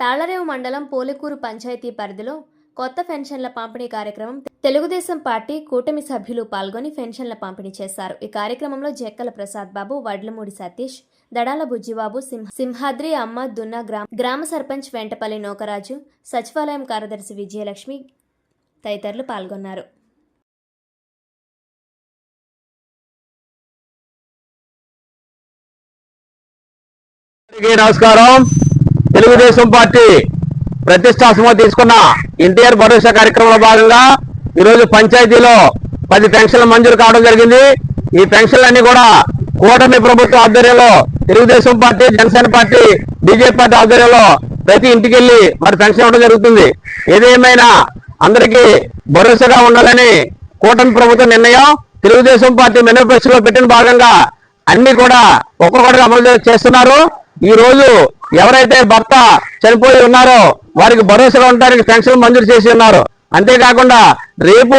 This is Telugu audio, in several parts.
తాళరేవు మండలం పోలికూరు పంచాయతీ పరిధిలో కొత్త పెన్షన్ల పంపిణీ కార్యక్రమం తెలుగుదేశం పార్టీ కూటమి సభ్యులు పాల్గొని పెన్షన్ల పంపిణీ చేశారు. ఈ కార్యక్రమంలో జక్కల ప్రసాద్ బాబు వడ్లమూడి సతీష్ దడాల బుజ్జిబాబు సింహ సింహాద్రి అమ్మ దున్న గ్రామ గ్రామ సర్పంచ్ వెంటపల్లి నోకరాజు సచివాలయం కార్యదర్శి విజయలక్ష్మి తదితరులు పాల్గొన్నారు. నమస్కారం. తెలుగుదేశం పార్టీ ప్రతిష్టాత్మకంగా తీసుకున్న ఎన్టీఆర్ భరోసా కార్యక్రమంలో భాగంగా ఈరోజు పంచాయతీలో పది పెన్షన్లు మంజూరు కావడం జరిగింది. ఈ పెన్షన్లన్నీ కూడా కూటమి ప్రభుత్వ ఆధ్వర్యంలో Telugu Desam party Janasena party BJP party ఆధ్వర్యంలో ప్రతి ఇంటికి వెళ్ళి మరి పెన్షన్ ఇవ్వడం జరుగుతుంది. ఏదేమైనా అందరికీ భరోసాగా ఉండాలని కూటమి ప్రభుత్వ నిర్ణయం తెలుగుదేశం పార్టీ మేనిఫెస్టోలో పెట్టిన భాగంగా అన్ని కూడా ఒక్కొక్కటిగా అమలు చేస్తున్నారు. ఈ రోజు ఎవరైతే భర్త చనిపోయి ఉన్నారో వారికి భరోసాగా ఉండడానికి పెన్షన్ మంజూరు చేసి ఉన్నారు. అంతేకాకుండా రేపు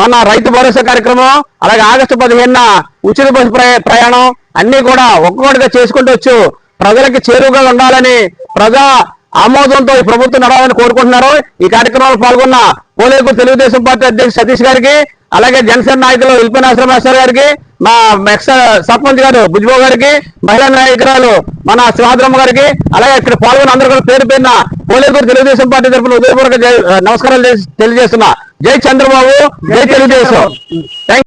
మన రైతు భరోసా కార్యక్రమం అలాగే ఆగస్టు పదిహేనున ఉచిత బస్సు ప్రయాణం అన్ని కూడా ఒక్కొక్కటిగా చేసుకుంటూ వచ్చు ప్రజలకి చేరువుగా ఉండాలని ప్రజా ఆమోదంతో ఈ ప్రభుత్వం నడవాలని కోరుకుంటున్నారు. ఈ కార్యక్రమంలో పాల్గొన్న పోలేకు తెలుగుదేశం పార్టీ అధ్యక్షుడు సతీష్ గారికి అలాగే జనసేన నాయకులు విల్పనాశ్రమేశ్వర గారికి మా ఎక్స్ సర్పంచ్ గారు భుజ్బాబు గారికి మహిళా నాయకురాలు మన శివాద్రమ్మ గారికి అలాగే ఇక్కడ పాల్గొన్న అందరూ కూడా పేరు పేరున పోలేపూర్ తెలుగుదేశం పార్టీ తరఫున ఉదయపూర్వక నమస్కారాలు తెలియజేస్తున్నా. జై చంద్రబాబు జై తెలుగుదేశం.